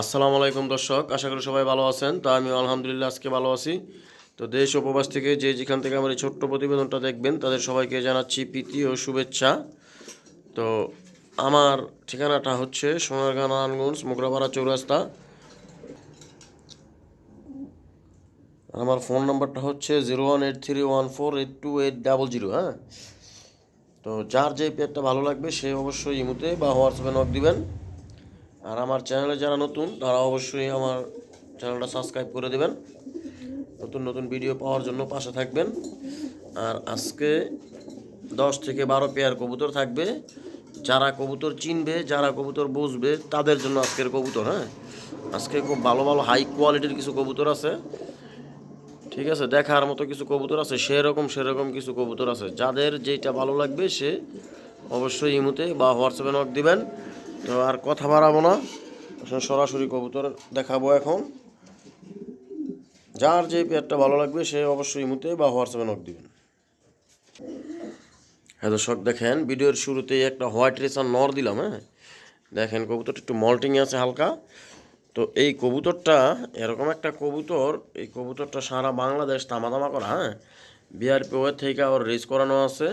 আসসালামু আলাইকুম দর্শক, আশা করি সবাই ভালো আছেন। তো আমি আলহামদুলিল্লাহ আজকে ভালো আছি। তো দেশ উপবাস থেকে যে যেখান থেকে আমার এই ছোট্ট প্রতিবেদনটা দেখবেন, তাদের সবাইকে জানাচ্ছি প্রীতি ও শুভেচ্ছা। তো আমার ঠিকানাটা হচ্ছে সোনারগাঁ নারায়ণগঞ্জ, মোগরাপাড়া চৌরাস্তা। আমার ফোন নাম্বারটা হচ্ছে zero one eight three one four eight two eight double zero হ্যাঁ? তো যার যে পেয়ারটা ভালো লাগবে, সে অবশ্যই ইমুতে বা হোয়াটসঅ্যাপে নক দিবেন। আর আমার চ্যানেলে যারা নতুন, তারা অবশ্যই আমার চ্যানেলটা সাবস্ক্রাইব করে দেবেন। নতুন নতুন ভিডিও পাওয়ার জন্য পাশে থাকবেন। আর আজকে দশ থেকে বারো পেয়ার কবুতর থাকবে। যারা কবুতর চিনবে, যারা কবুতর বুঝবে, তাদের জন্য আজকের কবুতর হ্যাঁ? আজকে খুব ভালো ভালো হাই কোয়ালিটির কিছু কবুতর আছে। ঠিক আছে? দেখার মতো কিছু কবুতর আছে, সেরকম সেরকম কিছু কবুতর আছে। যাদের যেটা ভালো লাগবে, সে অবশ্যই ইমুতে বা হোয়াটসঅ্যাপে নক দিবেন। তো আর কথা বাড়াবো না। সরাসরি কবুতর দেখাবো এখন। যার যে পেয়ারটা ভালো লাগবে, সে অবশ্যই ইমুতে বা হোয়াটসঅ্যাপে নক দিবেন। হ্যাঁ দর্শক, দেখেন, ভিডিওর শুরুতেই একটা হোয়াইট রেসার নর দিলাম হ্যাঁ? দেখেন, কবুতরটা একটু মল্টিং আছে হালকা। তো এই কবুতরটা, এরকম একটা কবুতর, এই কবুতরটা সারা বাংলাদেশ তামা তামা করা হ্যাঁ? বিআরপি ওয়ের থেকে ওর রেস করানো আছে।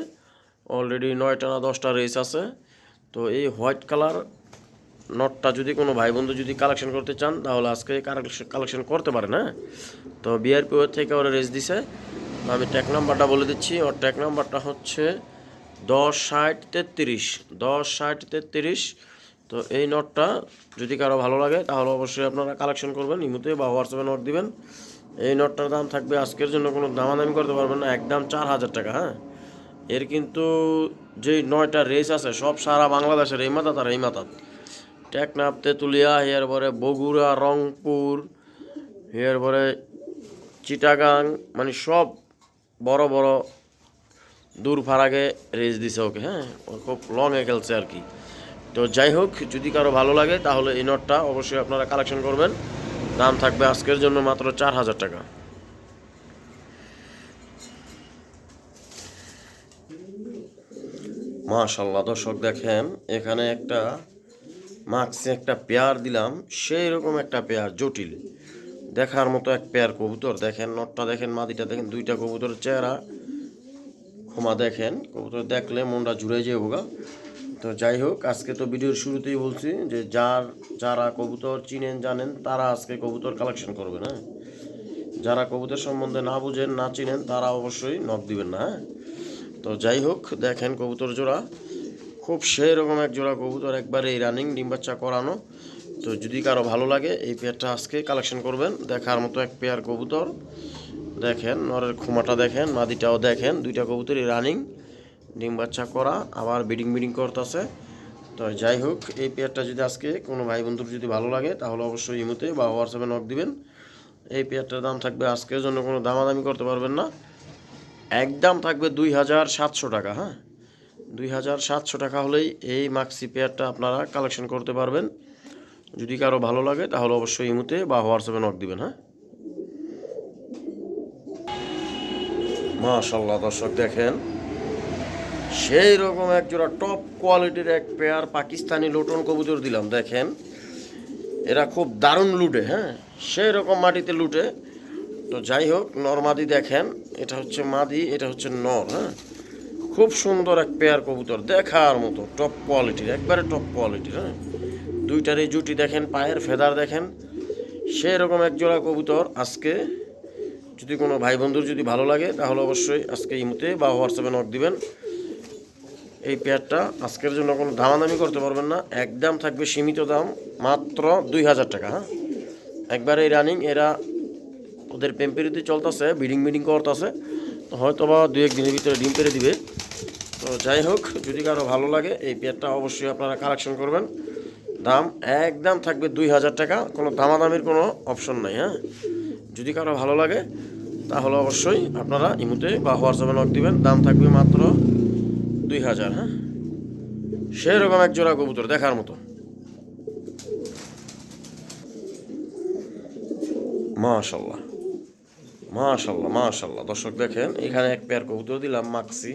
অলরেডি নয়টা না দশটা রেস আছে। তো এই হোয়াইট কালার নটটা যদি কোনো ভাই বন্ধু যদি কালেকশন করতে চান, তাহলে আজকে কালেকশন করতে পারেন হ্যাঁ? তো বিআরপি থেকে ওরা রেস দিছে। আমি ট্যাক নাম্বারটা বলে দিচ্ছি। ওর ট্যাক নাম্বারটা হচ্ছে দশ ষাট তেত্রিশ। দশ ষাট তেত্রিশ। তো এই নটটা যদি কারও ভালো লাগে, তাহলে অবশ্যই আপনারা কালেকশন করবেন, ইমুতে বা হোয়াটসঅ্যাপে নোট দিবেন। এই নটটার দাম থাকবে আজকের জন্য, কোনো দামাদামি করতে পারবেন না, একদম চার হাজার টাকা হ্যাঁ? এর কিন্তু যেই নয়টা রেস আছে, সব সারা বাংলাদেশের এই মাথাত আর এই মাথাত টেকনাফ তেঁতুলিয়া পরে বগুড়া, রংপুর পরে চিটাগাং মানে সব বড় বড় দূর ফারাগে রেস দিছে ওকে হ্যাঁ? খুব লংয়ে খেলছে আর কি। তো যাই হোক, যদি কারও ভালো লাগে, তাহলে এই নটটা অবশ্যই আপনারা কালেকশন করবেন। দাম থাকবে আজকের জন্য মাত্র চার হাজার টাকা। মাশাল্লাহ, দর্শক দেখেন, এখানে একটা মাক্সে একটা পেয়ার দিলাম সেই রকম একটা পেয়ার, জটিল। দেখার মতো এক পেয়ার কবুতর, দেখেন নটটা দেখেন, মাদিটা দেখেন, দুইটা কবুতরের চেহারা। ক্ষমা দেখেন, কবুতর দেখলে মনটা জুড়ে যেয়ে হোগা তো যাই হোক, আজকে তো ভিডিওর শুরুতেই বলছি যে যার, যারা কবুতর চিনেন, জানেন, তারা আজকে কবুতর কালেকশন করবেন হ্যাঁ যারা কবুতর সম্বন্ধে না বুঝেন, না চিনেন, তারা অবশ্যই নখ দিবেন না হ্যাঁ? তো যাই হোক, দেখেন কবুতর জোড়া। খুব সেই রকম এক জোড়া কবুতর একবারে এই রানিং ডিম বাচ্চা করানো। তো যদি কারও ভালো লাগে, এই পেয়ারটা আজকে কালেকশন করবেন। দেখার মতো এক পেয়ার কবুতর। দেখেন, নরের খুমাটা দেখেন, মাদিটাও দেখেন, দুইটা কবুতরই রানিং ডিম বাচ্চা করা, আবার বিডিং বিডিং করতেছে। তো যাই হোক, এই পেয়ারটা যদি আজকে কোনো ভাই বন্ধুর যদি ভালো লাগে, তাহলে অবশ্যই ইমুতে বা হোয়াটসঅ্যাপে নক দিবেন। এই পেয়ারটার দাম থাকবে আজকের জন্য কোনো দামাদামি করতে পারবেন না। একদম থাকবে দুই হাজার সাতশো টাকা হ্যাঁ? দুই হাজার সাতশো টাকা হলেই এই মাক্সি পেয়ারটা আপনারা কালেকশন করতে পারবেন। যদি কারও ভালো লাগে, তাহলে অবশ্যই ইমুতে বা হোয়াটসঅ্যাপে নক দিবেন হ্যাঁ? মাশাল্লাহ দর্শক দেখেন সেই রকম এক জোড়া টপ কোয়ালিটির এক পেয়ার পাকিস্তানি লোটন কবুতর দিলাম, দেখেন। এরা খুব দারুণ লুটে হ্যাঁ? সেই রকম মাটিতে লুটে। তো যাই হোক, নর মাদি দেখেন, এটা হচ্ছে মাদি, এটা হচ্ছে নর হ্যাঁ? খুব সুন্দর এক পেয়ার কবুতর, দেখার মতো টপ কোয়ালিটির একবারে টপ কোয়ালিটির হ্যাঁ? দুইটার এই জুটি দেখেন, পায়ের ফেদার দেখেন সেই রকম এক জোড়া কবুতর আজকে। যদি কোনো ভাই বন্ধুর যদি ভালো লাগে, তাহলে অবশ্যই আজকে ইমুতে বা হোয়াটসঅ্যাপে নক দিবেন। এই পেয়ারটা আজকের জন্য কোনো দামাদামি করতে পারবেন না, একদম থাকবে সীমিত দাম, মাত্র দুই হাজার টাকা হ্যাঁ? একবার এই রানিং এরা ওদের পেম্পেরিতে চলতেছে বিডিং বিডিং করতেছে হয়তো বা দু এক দিনের ভিতরে ডিম পেরে দিবে। তো যাই হোক, যদি কারও ভালো লাগে, এই পেয়ারটা অবশ্যই আপনারা কালেকশন করবেন। দাম একদম থাকবে দুই হাজার টাকা, কোনো দামাদামির কোনো অপশন নাই হ্যাঁ? যদি কারও ভালো লাগে, তাহলে অবশ্যই আপনারা ইমুতে বা হোয়াটসঅ্যাপে নক দিবেন। দাম থাকবে মাত্র দুই হাজার হ্যাঁ? সেরকম এক জোড়া কবুতর দেখার মতো। মাশাল্লাহ মাশাল্লাহ মাশাল্লাহ। দর্শক দেখেন, এখানে এক পেয়ার কবুতর দিলাম মাক্সি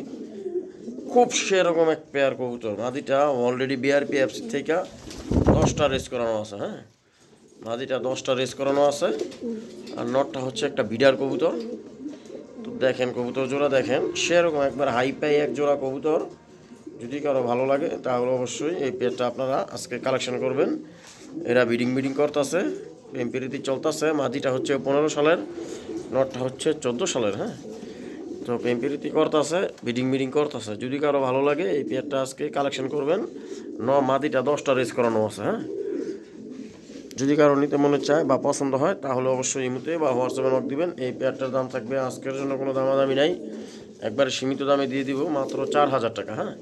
খুব সেরকম এক পেয়ার কবুতর। মাদিটা অলরেডি বিআরপি এফসি থেকে দশটা রেস করানো আছে হ্যাঁ? মাদিটা দশটা রেস করানো আছে। আর নটটা হচ্ছে একটা বিডার কবুতর। তো দেখেন কবুতর জোড়া, দেখেন। সেরকম একবার হাই পাই এক জোড়া কবুতর। যদি কারও ভালো লাগে, তাহলে অবশ্যই এই পেয়ারটা আপনারা আজকে কালেকশন করবেন। এরা বিডিং বিডিং করতেছে। এমপিরিতি চলতেছে। মাদিটা হচ্ছে পনেরো সালের, নটটা হচ্ছে চোদ্দ সালের হ্যাঁ? তো পেম্পিরিতি করতেছে, বিডিং বিডিং করতেছে। যদি কারও ভালো লাগে, এই পেয়ারটা আজকে কালেকশন করবেন। ন মাদিটা, দশটা রেস করানো আছে হ্যাঁ? যদি কারও নিতে মনে চায় বা পছন্দ হয়, তাহলে অবশ্যই ইমুতে বা হোয়াটসঅ্যাপে নক দিবেন। এই পেয়ারটার দাম থাকবে আজকের জন্য কোনো দামাদামি নাই। একবারে সীমিত দামে দিয়ে দিব, মাত্র চার হাজার টাকা হ্যাঁ?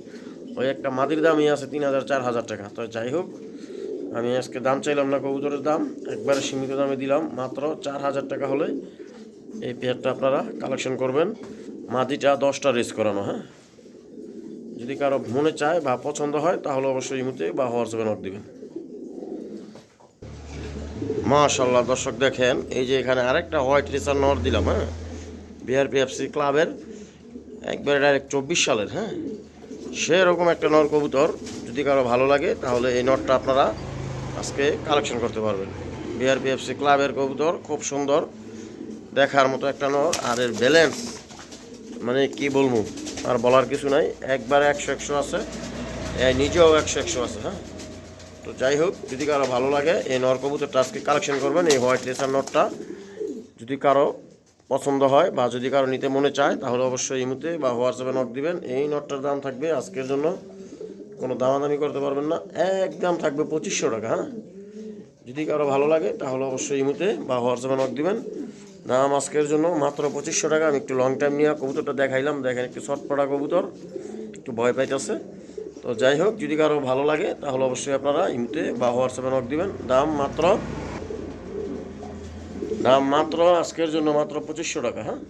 ওই একটা মাদির দামই আছে তিন হাজার, চার হাজার টাকা। তো যাই হোক, আমি আজকে দাম চাইলাম না কবুতরের দাম। একবারে সীমিত দামে দিলাম, মাত্র চার হাজার টাকা হলে এই পেয়ারটা আপনারা কালেকশন করবেন। মাদিটা দশটা রেস করানো হ্যাঁ? যদি কারও মনে চায় বা পছন্দ হয়, তাহলে অবশ্যই ইমুতে বা হোয়াটসঅ্যাপে নোট দিবেন। মাশাল্লাহ দর্শক দেখেন, এই যে এখানে আরেকটা হোয়াইট রেসার নর দিলাম হ্যাঁ? বিআরপিএফসি ক্লাবের, একবারে ডাইরেক্ট চব্বিশ সালের হ্যাঁ? সেরকম একটা নর কবুতর, যদি কারও ভালো লাগে, তাহলে এই নটটা আপনারা আজকে কালেকশন করতে পারবেন। বিআরপিএফসি ক্লাবের কবুতর, খুব সুন্দর। দেখার মতো একটা নর আর এর ব্যালেন্স মানে কি বলব, আর বলার কিছু নাই। একবারে একশো একশো আছে। নিজেও একশো একশো আছে হ্যাঁ? তো যাই হোক, যদি কারও ভালো লাগে, এই নর কবুতরটা আজকে কালেকশন করবেন, এই হোয়াইট রেসার নটটা। যদি কারও পছন্দ হয় বা যদি কারও নিতে মনে চায়, তাহলে অবশ্যই ইমুতে বা হোয়াটসঅ্যাপে নট দিবেন। এই নটটার দাম থাকবে আজকের জন্য, কোনো দামাদামি করতে পারবেন না। একদম থাকবে পঁচিশশো টাকা হ্যাঁ? যদি কারও ভালো লাগে, তাহলে অবশ্যই ইমুতে বা হোয়াটসঅ্যাপে নক দিবেন। দাম আজকের জন্য মাত্র পঁচিশশো টাকা। আমি একটু লং টাইম নিয়ে কবুতরটা দেখাইলাম। দেখেন একটু শর্টপড়া কবুতর। একটু ভয় পাইতেছে। তো যাই হোক, যদি কারও ভালো লাগে, তাহলে অবশ্যই আপনারা ইমুতে বা হোয়াটসঅ্যাপে নক দিবেন। দাম মাত্র দাম মাত্র আজকের জন্য মাত্র পঁচিশশো টাকা হ্যাঁ?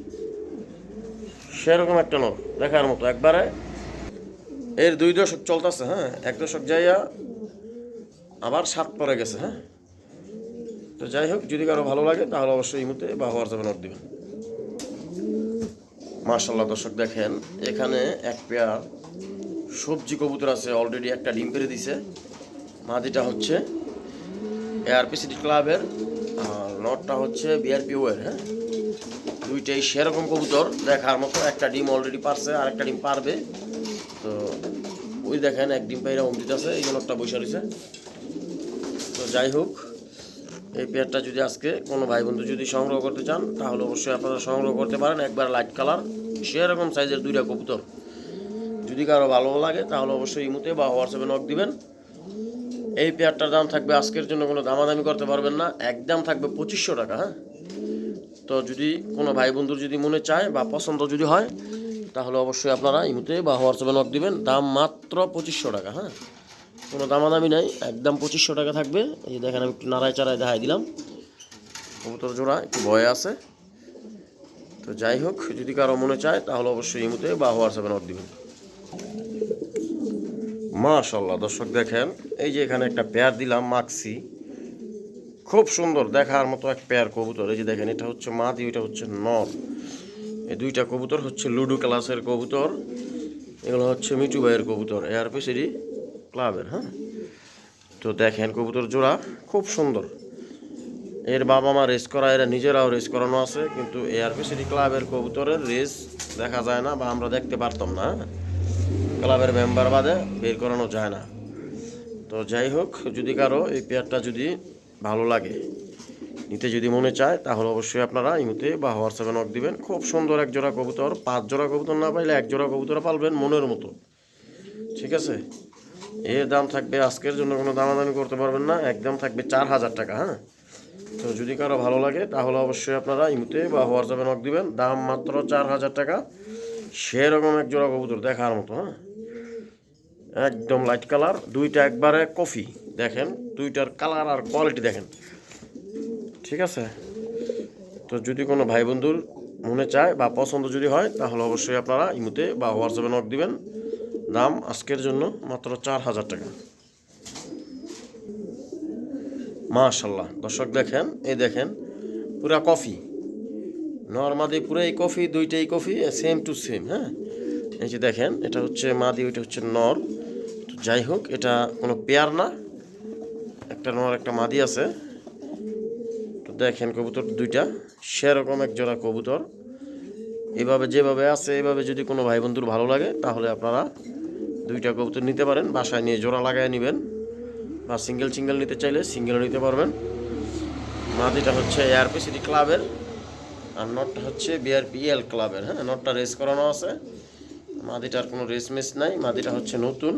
সেরকম একটা নখ দেখার মতো। একবারে এর দুই দশক চলতেছে হ্যাঁ? এক দশক যাইয়া আবার সাত পরে গেছে হ্যাঁ? তো যাই হোক, যদি কারও ভালো লাগে, তাহলে অবশ্যই ইমুতে বা হোয়াটসঅ্যাপে নোট দিবেন। মার্শাল্লাহ দর্শক দেখেন, এখানে এক পেয়ার সবজি কবুতর আছে অলরেডি একটা ডিম পেরে দিছে। মাদিটা হচ্ছে এআরপি সিটি ক্লাবের নটটা হচ্ছে বিআরপি ওয়ের হ্যাঁ? দুইটাই সেরকম কবুতর, দেখার মতো একটা ডিম অলরেডি পারছে, আর একটা ডিম পারবে। তো ওই দেখেন, এক ডিম পাইরা অমৃত আছে, এই নটটা বসে রয়েছে। তো যাই হোক এই পেয়ারটা যদি আজকে কোনো ভাই বন্ধু যদি সংগ্রহ করতে চান, তাহলে অবশ্যই আপনারা সংগ্রহ করতে পারেন। একবার লাইট কালার সেরকম সাইজের দুইটা কবুতর। যদি কারও ভালো লাগে, তাহলে অবশ্যই ইমুতে বা হোয়াটসঅ্যাপে নক দিবেন। এই পেয়ারটার দাম থাকবে আজকের জন্য কোনো দামাদামি করতে পারবেন না। একদম থাকবে পঁচিশশো টাকা হ্যাঁ? তো যদি কোনো ভাই বন্ধুর যদি মনে চায় বা পছন্দ যদি হয়, তাহলে অবশ্যই আপনারা ইমুতে বা হোয়াটসঅ্যাপে নক দিবেন। দাম মাত্র পঁচিশশো টাকা হ্যাঁ? কোনো দামাদামি নাই, একদম পঁচিশশো টাকা থাকবে। এই যে দেখেন আমি একটু নাড়ায় চাড়ায় দেখাই দিলাম। কবুতর জোড়া, একটু ভয়ে আছে। তো যাই হোক, যদি কারও মনে চায়, তাহলে অবশ্যই ইমুতে বা হোয়াটসঅ্যাপে নক দিবেন। মাশাল্লাহ দর্শক দেখেন, এই যে এখানে একটা পেয়ার দিলাম, মাক্সি। খুব সুন্দর, দেখার মতো এক পেয়ার কবুতর। এই যে দেখেন, এটা হচ্ছে মাদি, ওইটা হচ্ছে নর। এই দুইটা কবুতর হচ্ছে লুডো ক্লাসের কবুতর। এগুলো হচ্ছে মিটু ভাইয়ের কবুতর এআরপি সিডি। ক্লাবের হ্যাঁ? তো দেখেন কবুতর জোড়া খুব সুন্দর। এর বাবা মা রেস করা এরা নিজেরাও রেস করানো আছে, কিন্তু এআরপি সিটি ক্লাবের কবুতরের রেস দেখা যায় না বা আমরা দেখতে পারতাম না হ্যাঁ? ক্লাবের মেম্বার বাদে বের করানো যায় না। তো যাই হোক, যদি কারও এই পেয়ারটা যদি ভালো লাগে, নিতে যদি মনে চায়, তাহলে অবশ্যই আপনারা ইমুতে বা হোয়াটসঅ্যাপে নক দিবেন। খুব সুন্দর এক জোড়া কবুতর, পাঁচ জোড়া কবুতর না পাইলে এক জোড়া কবুতর পালবেন মনের মতো। ঠিক আছে? এর দাম থাকবে আজকের জন্য কোনো দামাদামি করতে পারবেন না, একদম থাকবে চার হাজার টাকা হ্যাঁ? তো যদি কারও ভালো লাগে, তাহলে অবশ্যই আপনারা ইমুতে বা হোয়াটসঅ্যাপে নক দিবেন, দাম মাত্র চার হাজার টাকা। সেরকম এক জোড়া কবুতর দেখার মতো হ্যাঁ? একদম লাইট কালার দুইটা একবারে কফি দেখেন, দুইটার কালার আর কোয়ালিটি দেখেন। ঠিক আছে? তো যদি কোনো ভাই বন্ধুর মনে চায় বা পছন্দ যদি হয়, তাহলে অবশ্যই আপনারা ইমুতে বা হোয়াটসঅ্যাপে নক দিবেন। দাম আজকের জন্য মাত্র চার হাজার টাকা। মাশাল্লাহ, দর্শক দেখেন, এই দেখেন, পুরা কফি। নর্মাদি পুরো এই কফি, দুইটাই কফি সেম টু সেম হ্যাঁ? এই যে দেখেন, এটা হচ্ছে মাদি, ওইটা হচ্ছে নর। যাই হোক, এটা কোনো পেয়ার না, একটা নর, একটা মাদি আছে। তো দেখেন কবুতর দুইটা, সেরকম এক জোড়া কবুতর। এভাবে যেভাবে আছে, এভাবে যদি কোনো ভাই বন্ধুর ভালো লাগে, তাহলে আপনারা দুইটা কবুতর নিতে পারেন, বাসায় নিয়ে জোড়া লাগায় নেবেন বা সিঙ্গেল সিঙ্গেল নিতে চাইলে সিঙ্গেল নিতে পারবেন। মাদিটা হচ্ছে এআরপি সিটি ক্লাবের আর নটটা হচ্ছে বিআরপিএল ক্লাবের হ্যাঁ? নটটা রেস করানো আছে। মাদিটার কোনো রেস মেস নাই, মাদিটা হচ্ছে নতুন।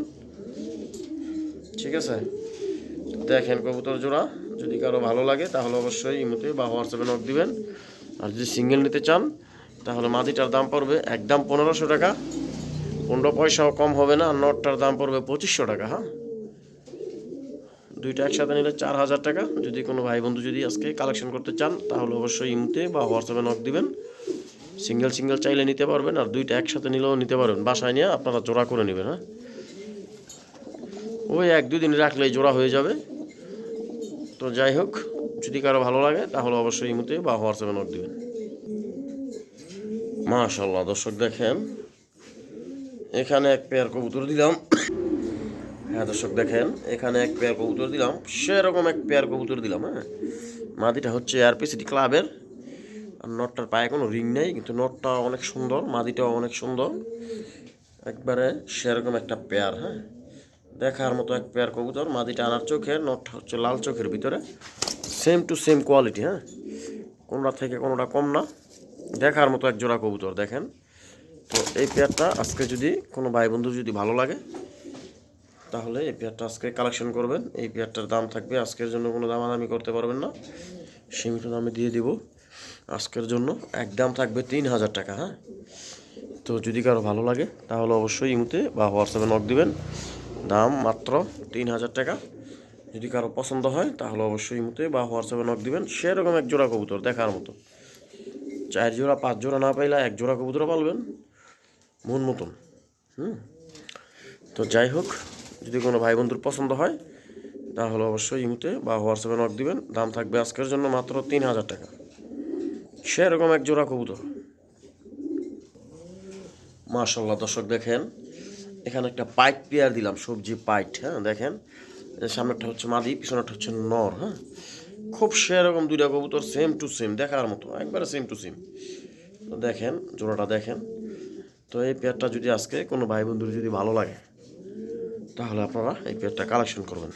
ঠিক আছে? দেখেন কবুতর জোড়া, যদি কারও ভালো লাগে তাহলে অবশ্যই ইমুতে বা হোয়াটসঅ্যাপে নক দিবেন। আর যদি সিঙ্গেল নিতে চান, তাহলে মাদিটার দাম পড়বে একদম পনেরোশো টাকা। পনেরো পয়সাও কম হবে না নটটার দাম পড়বে পঁচিশশো টাকা হ্যাঁ? দুইটা একসাথে নিলে চার হাজার টাকা। যদি কোনো ভাই বন্ধু যদি আজকে কালেকশন করতে চান, তাহলে অবশ্যই ইমুতে বা হোয়াটসঅ্যাপে নক দিবেন। সিঙ্গেল সিঙ্গেল চাইলে নিতে পারবেন, আর দুইটা একসাথে নিলেও নিতে পারবেন। বাসায় নিয়ে আপনারা জোড়া করে নেবেন হ্যাঁ? ওই এক, দুই দিন রাখলেই জোড়া হয়ে যাবে। তো যাই হোক, যদি কারও ভালো লাগে, তাহলে অবশ্যই ইমুতে বা হোয়াটসঅ্যাপে নক দিবেন। মাশাল্লাহ দর্শক দেখেন এখানে এক পেয়ার কবুতর দিলাম। হ্যাঁ দর্শক দেখেন, এখানে এক পেয়ার কবুতর দিলাম। সেরকম এক পেয়ার কবুতর দিলাম হ্যাঁ। মাদিটা হচ্ছে আরপি সিটি ক্লাবের। আর নটটার পায়ে কোনো রিং নেই, কিন্তু নটটা অনেক সুন্দর, মাদিটাও অনেক সুন্দর। একবারে সেরকম একটা পেয়ার হ্যাঁ। দেখার মতো এক পেয়ার কবুতর, মাদিটা আনার চোখের নটটা হচ্ছে লাল চোখের ভিতরে। সেম টু সেম কোয়ালিটি হ্যাঁ। কোনটা থেকে কোনোটা কম না। দেখার মতো এক জোড়া কবুতর, দেখেন। তো এই পেয়ারটা আজকে যদি কোনো ভাই বন্ধু যদি ভালো লাগে, তাহলে এই পেয়ারটা আজকে কালেকশন করবেন। এই পেয়ারটার দাম থাকবে, আজকের জন্য কোনো দাম দামাদামি করতে পারবেন না। সীমিত দামে দিয়ে দিব। আজকের জন্য এক দাম থাকবে তিন হাজার টাকা হ্যাঁ? তো যদি কারও ভালো লাগে, তাহলে অবশ্যই ইমুতে বা হোয়াটসঅ্যাপে নক দিবেন। দাম মাত্র তিন হাজার টাকা। যদি কারও পছন্দ হয়, তাহলে অবশ্যই ইমুতে বা হোয়াটসঅ্যাপে নক দিবেন। সেরকম এক জোড়া কবুতর দেখার মতো। চার জোড়া, পাঁচ জোড়া না পাইলে এক জোড়া কবুতর পালবেন। মন মতন, হুম? তো যাই হোক, যদি কোনো ভাই বন্ধুর পছন্দ হয়, তাহলে অবশ্যই ইমুতে বা হোয়াটসঅ্যাপে নক দিবেন। দাম থাকবে আজকের জন্য মাত্র তিন হাজার টাকা। সেরকম এক জোড়া কবুতর। মাশাল্লাহ দর্শক দেখেন, এখানে একটা পাইট পেয়ার দিলাম, সবজি পাইট হ্যাঁ দেখেন। সামনেটা হচ্ছে মাদি, পিছনেরটা হচ্ছে নর হ্যাঁ। খুব সেরকম দুইটা কবুতর সেম টু সেম দেখার মতো, একবারে সেম টু সেম দেখেন, জোড়াটা দেখেন। তো এই পেয়ারটা যদি আজকে কোনো ভাই বন্ধুর যদি ভালো লাগে, তাহলে আপনারা এই পেয়ারটা কালেকশন করবেন।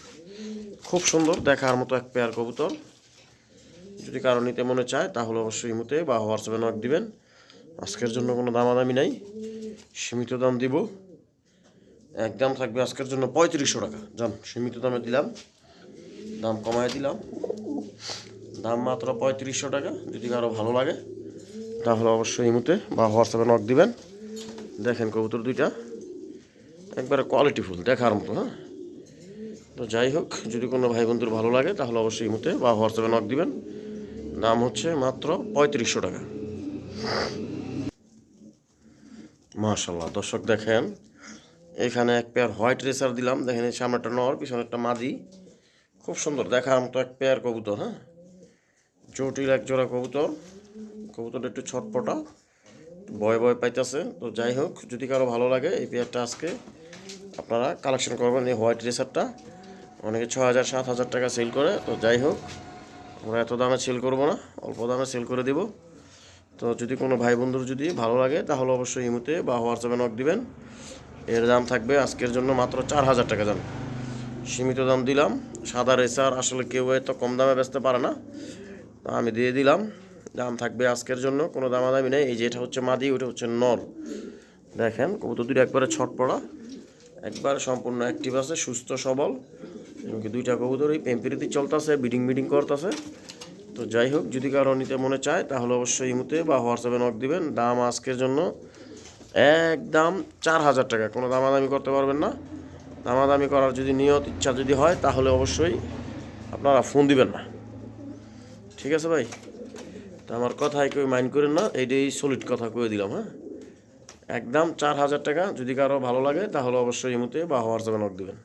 খুব সুন্দর দেখার মতো এক পেয়ার কবুতর। যদি কারও নিতে মনে চায়, তাহলে অবশ্যই ইমুতে বা হোয়াটসঅ্যাপে নক দিবেন। আজকের জন্য কোনো দামাদামি নাই। সীমিত দাম দিব। একদম থাকবে আজকের জন্য পঁয়ত্রিশশো টাকা। যান, সীমিত দামে দিলাম। দাম কমায় দিলাম। দাম মাত্র পঁয়ত্রিশশো টাকা। যদি কারও ভালো লাগে, তাহলে অবশ্যই ইমুতে বা হোয়াটসঅ্যাপে নক দিবেন। দেখেন কবুতর দুইটা। একবারে কোয়ালিটিফুল দেখার মতো হ্যাঁ? তো যাই হোক, যদি কোনো ভাই বন্ধুর ভালো লাগে, তাহলে অবশ্যই ইমুতে বা হোয়াটসঅ্যাপে নক দিবেন। দাম হচ্ছে মাত্র পঁয়ত্রিশশো টাকা। মাশাল্লাহ দর্শক দেখেন, এখানে এক পেয়ার হোয়াইট রেসার দিলাম। দেখেন এই সামনেটা নর পিছনে একটা মাদি খুব সুন্দর, দেখার মতো এক পেয়ার কবুতর হ্যাঁ? জটিল এক জোড়া কবুতর। কবুতরটা একটু ছটপটা। ভয় ভয় পাইতেছে। তো যাই হোক, যদি কারও ভালো লাগে এই পেয়ারটা আজকে আপনারা কালেকশন করবেন এই হোয়াইট রেসারটা অনেকে ছ হাজার, সাত হাজার টাকা সেল করে। তো যাই হোক, আমরা এত দামে সেল করব না, অল্প দামে সেল করে দিব। তো যদি কোনো ভাই বন্ধুর যদি ভালো লাগে, তাহলে অবশ্যই ইমুতে বা হোয়াটসঅ্যাপে নক দিবেন। এর দাম থাকবে আজকের জন্য মাত্র চার হাজার টাকা দাম। সীমিত দাম দিলাম। সাদা রেসার আসলে কেউ এত কম দামে বেচতে পারে না। আমি দিয়ে দিলাম। দাম থাকবে আজকের জন্য, কোনো দামাদামি নেই। এই যে এটা হচ্ছে মাদি, ওটা হচ্ছে নর দেখেন, কবুতর দুটো একবারে ছট পড়া, একবার সম্পূর্ণ অ্যাক্টিভ আছে, সুস্থ, সবল। এমনকি দুইটা কবুতর এই পেম্পিরিতে চলতেছে বিডিং বিডিং করতেছে। তো যাই হোক, যদি কারও নিতে মনে চায়, তাহলে অবশ্যই ইমুতে বা হোয়াটসঅ্যাপে নক দিবেন। দাম আজকের জন্য একদম চার হাজার টাকা। কোনো দামাদামি করতে পারবেন না। দামাদামি করার যদি নিয়ত, ইচ্ছা যদি হয়, তাহলে অবশ্যই আপনারা ফোন দিবেন না। ঠিক আছে ভাই? তো আমার কথায় কেউ মাইন্ড করেন না এইটাই সলিড কথা কয়ে দিলাম হ্যাঁ? একদম চার হাজার টাকা যদি কারও ভালো লাগে তাহলে অবশ্যই ইমুতে বা হোয়াটসঅ্যাপে নক দেবেন।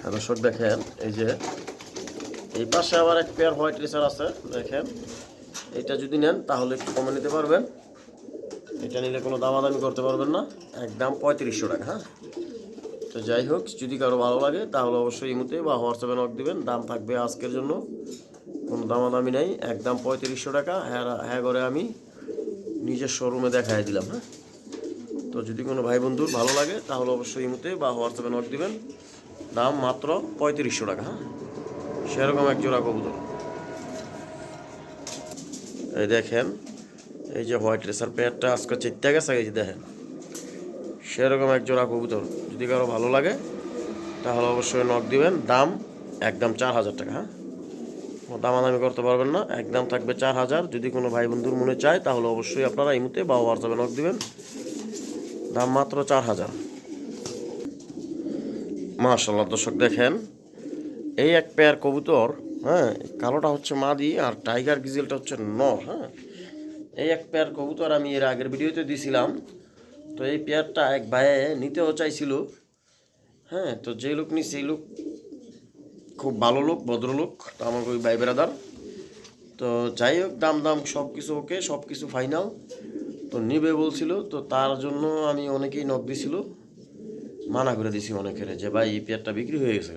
হ্যাঁ, দর্শক দেখেন এই যে এই পাশে আবার এক পেয়ার হোয়াইট রেসার আছে দেখেন। এটা যদি নেন তাহলে একটু কমে নিতে পারবেন। এটা নিলে কোনো দামাদামি করতে পারবেন না। একদম পঁয়ত্রিশশো টাকা হ্যাঁ? তো যাই হোক যদি কারও ভালো লাগে তাহলে অবশ্যই ইমুতে বা হোয়াটসঅ্যাপে নক দেবেন। দাম থাকবে আজকের জন্য কোনো দামাদামি নাই, একদম পঁয়ত্রিশশো টাকা। হ্যাঁ হ্যাঁ করে আমি নিজের শোরুমে দেখাই দিলাম হ্যাঁ? তো যদি কোনো ভাই বন্ধুর ভালো লাগে, তাহলে অবশ্যই ইমুতে বা হোয়াটসঅ্যাপে নোট দিবেন। দাম মাত্র পঁয়ত্রিশশো টাকা হ্যাঁ? সেরকম এক জোড়া কবুতর। এই দেখেন, এই যে হোয়াইট রেসার পেয়ারটা আজকে চেতে গেছে, এই যে দেখেন। সেরকম এক জোড়া কবুতর, যদি কারও ভালো লাগে, তাহলে অবশ্যই নক দিবেন। দাম একদম চার হাজার টাকা হ্যাঁ? দামাদামি করতে পারবেন না। একদম থাকবে চার হাজার। যদি কোনো ভাই বন্ধুর মনে চায়, তাহলে অবশ্যই আপনারা এই মুহূর্তে বা হোয়াটসঅ্যাপে নক দিবেন। দাম মাত্র চার হাজার। মাশাল্লাহ দর্শক দেখেন, এই এক পেয়ার কবুতর হ্যাঁ কালোটা হচ্ছে মাদি আর টাইগার গিজেলটা হচ্ছে নর হ্যাঁ। এই এক পেয়ার কবুতর আমি এর আগের ভিডিওতে দিয়েছিলাম তো এই পেয়ারটা এক ভাইয়ে নিতেও চাইছিল হ্যাঁ। তো যে লোক নি সেই লোক খুব ভালো লোক, ভদ্রলোক, তো আমাকে ওই ভাই বেড়াদার তো যাই হোক, দাম দাম সব কিছু ওকে সব কিছু ফাইনাল তো নিবে বলছিল, তো তার জন্য আমি অনেকেই নক দিছিল। মানা করে দিছি অনেকের যে, ভাই, এই পেয়ারটা বিক্রি হয়ে গেছে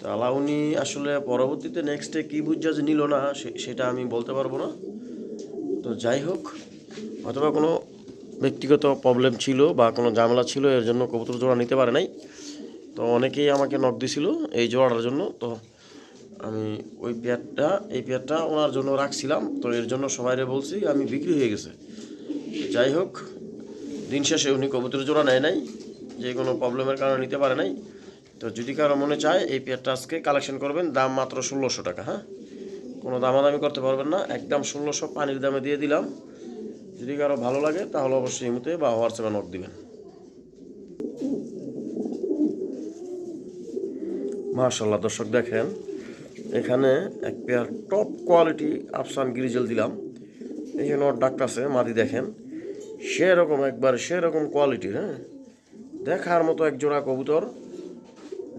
তো আলা উনি আসলে পরবর্তীতে নেক্সটে কী বুঝা যে নিল না সেটা আমি বলতে পারব না। তো যাই হোক অথবা কোনো ব্যক্তিগত প্রবলেম ছিল বা কোনো ঝামেলা ছিল, এর জন্য কবুতর জোড়া নিতে পারে নাই। তো অনেকেই আমাকে নক দিছিল এই জোড়াটার জন্য। তো আমি ওই পেয়ারটা, এই পেয়ারটা ওনার জন্য রাখছিলাম। তো এর জন্য সবাইরে বলছি, আমি বিক্রি হয়ে গেছে। যাই হোক, দিন শেষে উনি কবুতর জোড়া নেয় নাই, যে কোনো প্রবলেমের কারণে নিতে পারে নাই। তো যদি কারও মনে চায়, এই পেয়ারটা আজকে কালেকশন করবেন, দাম মাত্র ষোলোশো টাকা হ্যাঁ? কোনো দামাদামি করতে পারবেন না, একদম ষোলোশো পানির দামে দিয়ে দিলাম। যদি কারও ভালো লাগে, তাহলে অবশ্যই ইমুতে বা হোয়াটসঅ্যাপে নোট দিবেন। মার্শাল্লাহ দর্শক দেখেন, এখানে এক পেয়ার টপ কোয়ালিটি আফসান গ্রিজেল দিলাম। এই যে নট ডাকটাছে মাদি দেখেন, সেরকম একবার সেরকম কোয়ালিটির হ্যাঁ? দেখার মতো এক জোড়া কবুতর,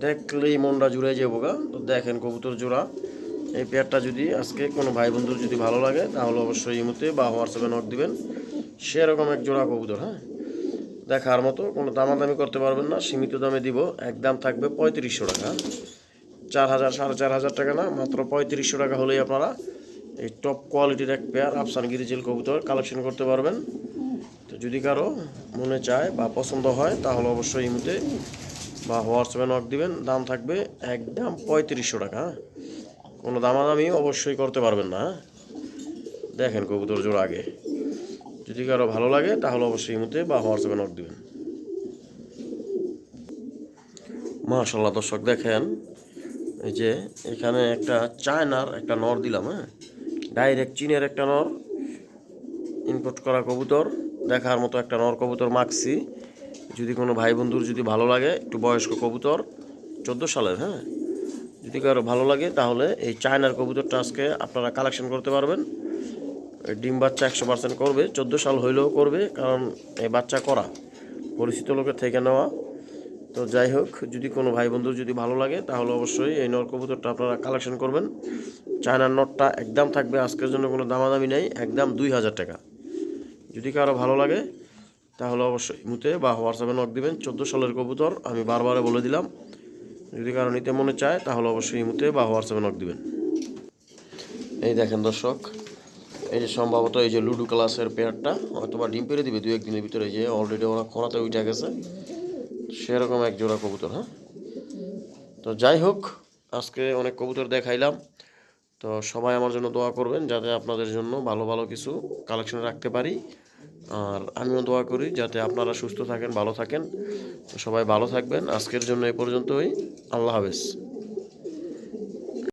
দেখলেই মনটা জুড়ে যাব গা। তো দেখেন কবুতর জোড়া, এই পেয়ারটা যদি আজকে কোনো ভাই বন্ধুর যদি ভালো লাগে, তাহলে অবশ্যই এই মুহূর্তে বা হোয়াটসঅ্যাপে নোট দিবেন, সেরকম এক জোড়া কবুতর হ্যাঁ? দেখার মতো, কোনো দামাদামি করতে পারবেন না। সীমিত দামে দিব। এক দাম থাকবে পঁয়ত্রিশশো টাকা। চার হাজার, সাড়ে চার হাজার টাকা না, মাত্র পঁয়ত্রিশশো টাকা হলেই আপনারা এই টপ কোয়ালিটির এক পেয়ার আফসান গিরিজেল কবুতর কালেকশন করতে পারবেন। তো যদি কারও মনে চায় বা পছন্দ হয়, তাহলে অবশ্যই ইমুতে বা হোয়াটসঅ্যাপে নক দিবেন। দাম থাকবে একদম পঁয়ত্রিশশো টাকা? কোনো দামাদামি অবশ্যই করতে পারবেন না? দেখেন কবুতর জোর আগে। যদি কারও ভালো লাগে, তাহলে অবশ্যই ইমুতে বা হোয়াটসঅ্যাপে নক দিবেন। মাশাল্লাহ দর্শক দেখেন, এই যে এখানে একটা চায়নার একটা নর দিলাম হ্যাঁ? ডাইরেক্ট চীনের একটা নর ইনপুট করা কবুতর, দেখার মতো একটা নর কবুতর মাখছি যদি কোনো ভাই বন্ধুর যদি ভালো লাগে, একটু বয়স্ক কবুতর, চোদ্দ সালের হ্যাঁ? যদি কারও ভালো লাগে, তাহলে এই চায়নার কবুতরটা আজকে আপনারা কালেকশন করতে পারবেন। ডিম বাচ্চা একশো পার্সেন্ট করবে, চোদ্দ সাল হইলেও করবে, কারণ এই বাচ্চা করা, পরিচিত লোকের থেকে নেওয়া। তো যাই হোক, যদি কোনো ভাই বন্ধুর যদি ভালো লাগে, তাহলে অবশ্যই এই নর কবুতরটা আপনারা কালেকশন করবেন। চায়নার নটটা একদম থাকবে, আজকের জন্য কোনো দামাদামি নেই, একদম দুই হাজার টাকা। যদি কারও ভালো লাগে, তাহলে অবশ্যই মুতে বা হোয়াটসঅ্যাপে নক দিবেন, চোদ্দ সালের কবুতর, আমি বারবার বলে দিলাম। যদি কারও নিতে মনে চায়, তাহলে অবশ্যই মুতে বা হোয়াটসঅ্যাপে নক দিবেন। এই দেখেন দর্শক এই যে সম্ভবত এই যে লুডু ক্লাসের পেয়ারটা হয়তো বা ডিম পেরে দিবে দু একদিনের ভিতরে যে অলরেডি ওরা খরাতে উঠে গেছে। সেরকম এক জোড়া কবুতর হ্যাঁ? তো যাই হোক, আজকে অনেক কবুতর দেখাইলাম। তো সবাই আমার জন্য দোয়া করবেন যাতে আপনাদের জন্য ভালো ভালো কিছু কালেকশন রাখতে পারি। আর আমিও দোয়া করি যাতে আপনারা সুস্থ থাকেন, ভালো থাকেন। সবাই ভালো থাকবেন। আজকের জন্য এ পর্যন্তই। আল্লাহ হাফেজ।